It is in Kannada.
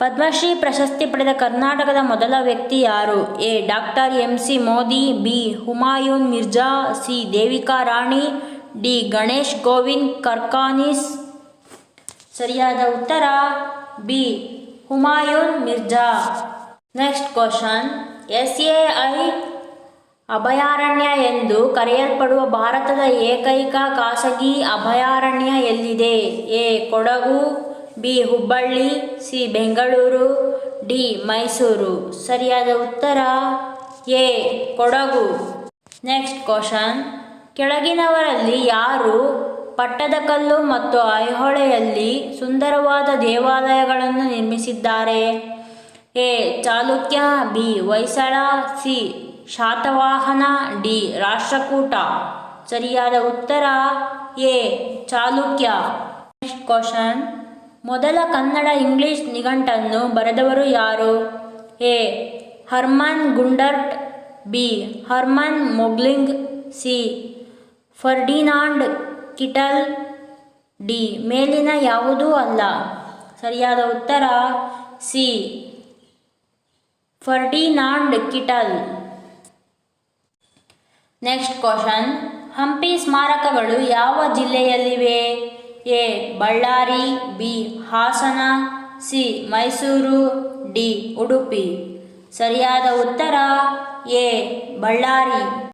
ಪದ್ಮಶ್ರೀ ಪ್ರಶಸ್ತಿ ಪಡೆದ ಕರ್ನಾಟಕದ ಮೊದಲ ವ್ಯಕ್ತಿ ಯಾರು? A. Doctor M. C. Modi, B. Humayun Mirza, C. Devika Rani, D. Ganesh Govind Karkhanis. ಸರಿಯಾದ ಉತ್ತರ, B. Humayun Mirza. Next question. S A I ಅಭಯಾರಣ್ಯ ಎಂದು ಕರೆಯಲ್ಪಡುವ ಭಾರತದ ಏಕೈಕ ಖಾಸಗಿ ಅಭಯಾರಣ್ಯ ಎಲ್ಲಿದೆ? A. Kodagu B Hubballi, C Bengaluru, D Mysuru. ಸರಿಯಾದ ಉತ್ತರ? ಎ. ಕೊಡಗು. Next question. ಕೆಳಗಿನವರಲ್ಲಿ ಯಾರು ಪಟ್ಟದಕಲ್ಲು ಮತ್ತು ಐಹೊಳೆಯಲ್ಲಿ ಸುಂದರವಾದ ದೇವಾಲಯಗಳನ್ನು ನಿರ್ಮಿಸಿದ್ದಾರೆ? A. Chalukya, B. Hoysala, C. Satavahana, D. Rashtrakuta. ಸರಿಯಾದ ಉತ್ತರ? ಎ. ಚಾಲುಕ್ಯ. Next question. ಮೊದಲ ಕನ್ನಡ ಇಂಗ್ಲಿಷ್ ನಿಘಂಟನ್ನು ಬರೆದವರು ಯಾರು? A. Hermann Gundert, B. Hermann Moegling, C. Ferdinand Kittel, D. ಮೇಲಿನ ಯಾವುದೂ ಅಲ್ಲ. ಸರಿಯಾದ ಉತ್ತರ, C. Ferdinand Kittel. Next question. Hampi ಸ್ಮಾರಕಗಳು ಯಾವ ಜಿಲ್ಲೆಯಲ್ಲಿವೆ? A Ballari B Hassan C Mysuru D Udupi. ಸರಿಯಾದ ಉತ್ತರ ಎ ಬಳ್ಳಾರಿ.